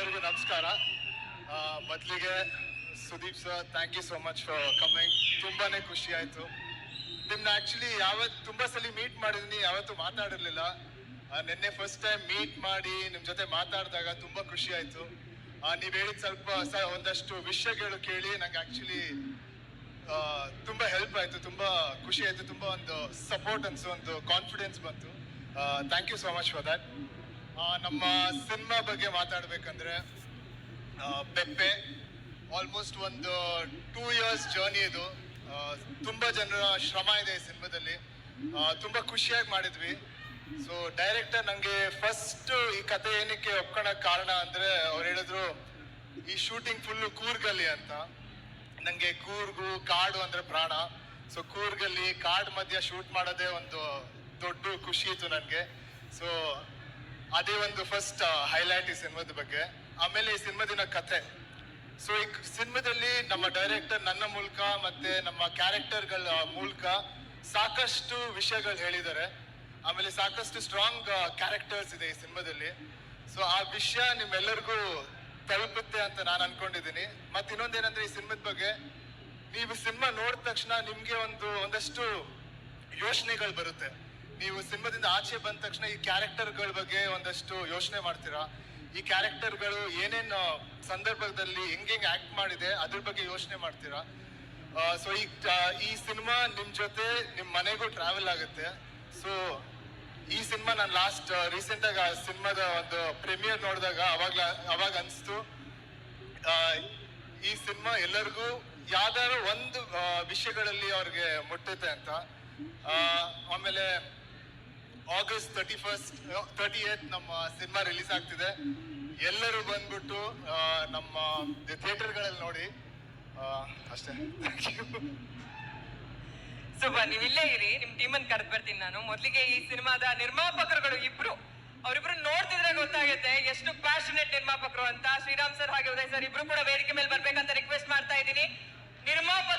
ಎಲ್ಲರಿಗೂ ನಮಸ್ಕಾರ. ಮೊದಲಿಗೆ Sudeep sir thank you so much for coming ತುಂಬಾನೇ ಖುಷಿ ಆಯಿತು. ನಿಮ್ನ ಆಕ್ಚುಲಿ ಯಾವತ್ತು ತುಂಬಾ ಸಲ ಮೀಟ್ ಮಾಡಿದೀನಿ, ಯಾವತ್ತೂ ಮಾತಾಡಿರಲಿಲ್ಲ. ನಿನ್ನೆ ಫಸ್ಟ್ ಟೈಮ್ ಮೀಟ್ ಮಾಡಿ ನಿಮ್ಮ ಜೊತೆ ಮಾತಾಡಿದಾಗ ತುಂಬಾ ಖುಷಿ ಆಯಿತು. ನೀವು ಹೇಳಿದ ಸ್ವಲ್ಪ ಸ- ಒಂದಷ್ಟು ವಿಷಯಗಳು ಕೇಳಿ ನಂಗೆ ಆ್ಯಕ್ಚುಲಿ ತುಂಬಾ ಹೆಲ್ಪ್ ಆಯಿತು, ತುಂಬಾ ಖುಷಿ ಆಯಿತು, ತುಂಬಾ ಒಂದು ಸಪೋರ್ಟ್ ಅನ್ಸು ಒಂದು ಕಾನ್ಫಿಡೆನ್ಸ್ ಬಂತು. Thank you so much for that ನಮ್ಮ ಸಿನಿಮಾ ಬಗ್ಗೆ ಮಾತಾಡ್ಬೇಕಂದ್ರೆ ಪೆಪ್ಪೆ ಆಲ್ಮೋಸ್ಟ್ ಒಂದು ಟೂ ಇಯರ್ಸ್ ಜರ್ನಿ ಇದು. ತುಂಬ ಜನರ ಶ್ರಮ ಇದೆ ಈ ಸಿನಿಮಾದಲ್ಲಿ. ತುಂಬ ಖುಷಿಯಾಗಿ ಮಾಡಿದ್ವಿ. ಸೊ ಡೈರೆಕ್ಟರ್ ನನಗೆ ಫಸ್ಟ್ ಈ ಕತೆ ಏನಕ್ಕೆ ಒಪ್ಕೊಳಕ್ ಕಾರಣ ಅಂದ್ರೆ ಅವ್ರು ಹೇಳಿದ್ರು, ಈ ಶೂಟಿಂಗ್ ಫುಲ್ ಕೂರ್ಗಲ್ಲಿ ಅಂತ. ನನಗೆ ಕೂರ್ಗು, ಕಾಡು ಅಂದ್ರೆ ಪ್ರಾಣ. ಸೊ ಕೂರ್ಗಲ್ಲಿ ಕಾಡು ಮಧ್ಯ ಶೂಟ್ ಮಾಡೋದೇ ಒಂದು ದೊಡ್ಡ ಖುಷಿ ಇತ್ತು ನನಗೆ ಸೊ ಅದೇ ಒಂದು ಫಸ್ಟ್ ಹೈಲೈಟ್ ಈ ಸಿನಿಮಾದ ಬಗ್ಗೆ. ಆಮೇಲೆ ಈ ಸಿನಿಮಾದಿನ ಕಥೆ. ಸೊ ಈ ಸಿನಿಮಾದಲ್ಲಿ ನಮ್ಮ ಡೈರೆಕ್ಟರ್ ನನ್ನ ಮೂಲಕ ಮತ್ತೆ ನಮ್ಮ ಕ್ಯಾರೆಕ್ಟರ್ಗಳ ಮೂಲಕ ಸಾಕಷ್ಟು ವಿಷಯಗಳು ಹೇಳಿದ್ದಾರೆ. ಆಮೇಲೆ ಸಾಕಷ್ಟು ಸ್ಟ್ರಾಂಗ್ ಕ್ಯಾರೆಕ್ಟರ್ಸ್ ಇದೆ ಈ ಸಿನಿಮಾದಲ್ಲಿ. ಸೊ ಆ ವಿಷಯ ನಿಮ್ಮೆಲ್ಲರಿಗೂ ತಲುಪುತ್ತೆ ಅಂತ ನಾನು ಅನ್ಕೊಂಡಿದ್ದೀನಿ. ಮತ್ತೆ ಇನ್ನೊಂದೇನಂದ್ರೆ ಈ ಸಿನಿಮಾದ ಬಗ್ಗೆ, ನೀವು ಸಿನಿಮಾ ನೋಡಿದ ತಕ್ಷಣ ನಿಮಗೆ ಒಂದು, ಒಂದಷ್ಟು ಯೋಚನೆಗಳು ಬರುತ್ತೆ. ನೀವು ಸಿನಿಮಾದಿಂದ ಆಚೆ ಬಂದ ತಕ್ಷಣ ಈ ಕ್ಯಾರೆಕ್ಟರ್ಗಳ ಬಗ್ಗೆ ಒಂದಷ್ಟು ಯೋಚನೆ ಮಾಡ್ತೀರಾ? ಈ ಕ್ಯಾರೆಕ್ಟರ್ಗಳು ಏನೇನು ಸಂದರ್ಭದಲ್ಲಿ ಹೆಂಗೆ ಆಕ್ಟ್ ಮಾಡಿದೆ, ಅದ್ರ ಬಗ್ಗೆ ಯೋಚನೆ ಮಾಡ್ತೀರಾ? ಸೊ ಈ ಈ ಸಿನಿಮಾ ನಿಮ್ಮ ಜೊತೆ ನಿಮ್ಮ ಮನೆಗೂ ಟ್ರಾವೆಲ್ ಆಗುತ್ತೆ. ಸೊ ಈ ಸಿನಿಮಾ ನಾನು ಲಾಸ್ಟ್ ರೀಸೆಂಟ್ ಆಗಿ ಸಿನಿಮಾದ ಒಂದು ಪ್ರೀಮಿಯರ್ ನೋಡಿದಾಗ ಅವಾಗ ಅವಾಗ ಅನಿಸ್ತು. ಈ ಸಿನಿಮಾ ಎಲ್ಲರಿಗೂ ಯಾವ್ದಾದ್ರು ಒಂದು ವಿಷಯಗಳಲ್ಲಿ ಅವ್ರಿಗೆ ಮುಟ್ಟುತ್ತೆ ಅಂತ. ಆಮೇಲೆ August thirty first thirty eight ನಮ್ಮ ಸಿನಿಮಾ ರಿಲೀಸ್ ಆಗ್ತಿದೆ. ಎಲ್ಲರೂ ಬಂದ್ಬಿಟ್ಟು ನಮ್ಮ ಥಿಯೇಟರ್ಗಳಲ್ಲಿ ನೋಡಿ. ಆ, ಅಷ್ಟೇ. ಸೂಪರ್ ನೀವ್ ಇಲ್ಲೇ ಇರಿ. ನಿಮ್ ಟೀಮ್ ಅನ್ ಕರೆದ್ ಬರ್ತೀನಿ ನಾನು. ಮೊದ್ಲಿಗೆ ಈ ಸಿನಿಮಾದ ನಿರ್ಮಾಪಕರುಗಳು ಇಬ್ರು. ಅವರಿಬ್ರು ನೋಡ್ತಿದ್ರೆ ಗೊತ್ತಾಗುತ್ತೆ ಎಷ್ಟು ಪ್ಯಾಷನೆಟ್ ನಿರ್ಮಾಪಕರು ಅಂತ. ಶ್ರೀರಾಮ್ ಸರ್ ಹಾಗೆ ಉದಯ್ ಸರ್ ಇಬ್ರು ಕೂಡ ವೇದಿಕೆ ಮೇಲೆ ಬರ್ಬೇಕಂತ ರಿಕ್ವೆಸ್ಟ್ ಮಾಡ್ತಾ ಇದ್ದೀನಿ. ನಿರ್ಮಾಪಕ